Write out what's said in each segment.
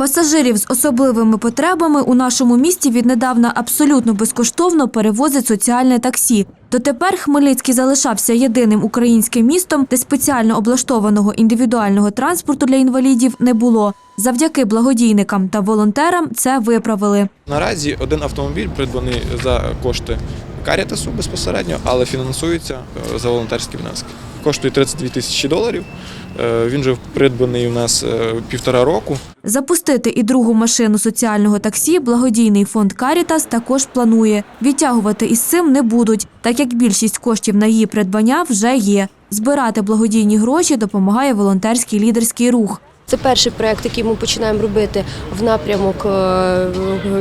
Пасажирів з особливими потребами у нашому місті віднедавна абсолютно безкоштовно перевозить соціальне таксі. Дотепер Хмельницький залишався єдиним українським містом, де спеціально облаштованого індивідуального транспорту для інвалідів не було. Завдяки благодійникам та волонтерам це виправили. Наразі один автомобіль придбаний за кошти Карітасу безпосередньо, але фінансується е, за волонтерські внески. Коштує 32 тисячі доларів. Е, Він вже придбаний у нас е, півтора року. Запустити і другу машину соціального таксі благодійний фонд Карітас також планує. Відтягувати із цим не будуть, так як більшість коштів на її придбання вже є. Збирати благодійні гроші допомагає волонтерський лідерський рух. Це перший проект, який ми починаємо робити в напрямок е,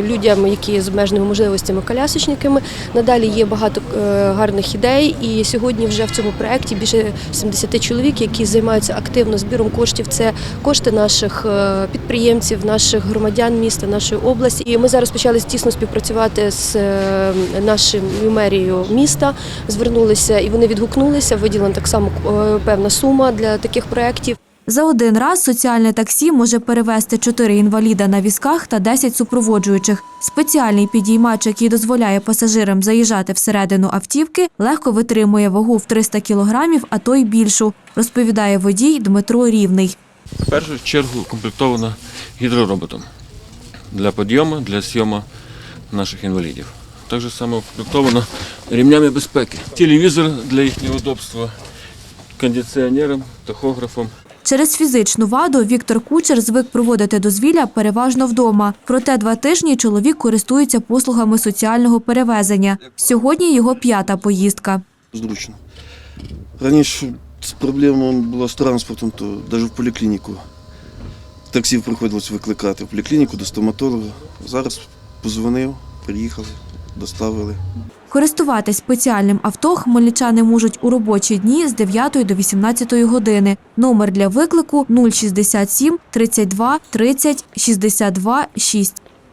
людям, які з обмеженими можливостями колясочниками. Надалі є багато е, гарних ідей, і сьогодні вже в цьому проекті більше 70 чоловік, які займаються активно збіром коштів. Це кошти наших е, підприємців, наших громадян міста, нашої області. І ми зараз почали тісно співпрацювати з нашою мерією міста. Звернулися і вони відгукнулися. Виділена так само певна сума для таких проєктів. За один раз соціальне таксі може перевезти 4 інваліда на візках та 10 супроводжуючих. Спеціальний підіймач, який дозволяє пасажирам заїжджати всередину автівки, легко витримує вагу в 300 кілограмів, а то й більшу, розповідає водій Дмитро Рівний. В першу чергу комплектована гідророботом для підйому, для зйому наших інвалідів. Так само укомплектовано ремнями безпеки. Телевізор для їхнього удобства, кондиціонером, тахографом. Через фізичну ваду Віктор Кучер звик проводити дозвілля переважно вдома. Проте два тижні чоловік користується послугами соціального перевезення. Сьогодні його п'ята поїздка. зручно. Раніше проблема була з транспортом, то навіть в поліклініку. Таксі приходилось викликати в поліклініку до стоматолога. Зараз позвонив, приїхали, доставили. Користуватись спеціальним авто хмельничани можуть у робочі дні з 9 до 18 години. Номер для виклику 067 32 30 62 6.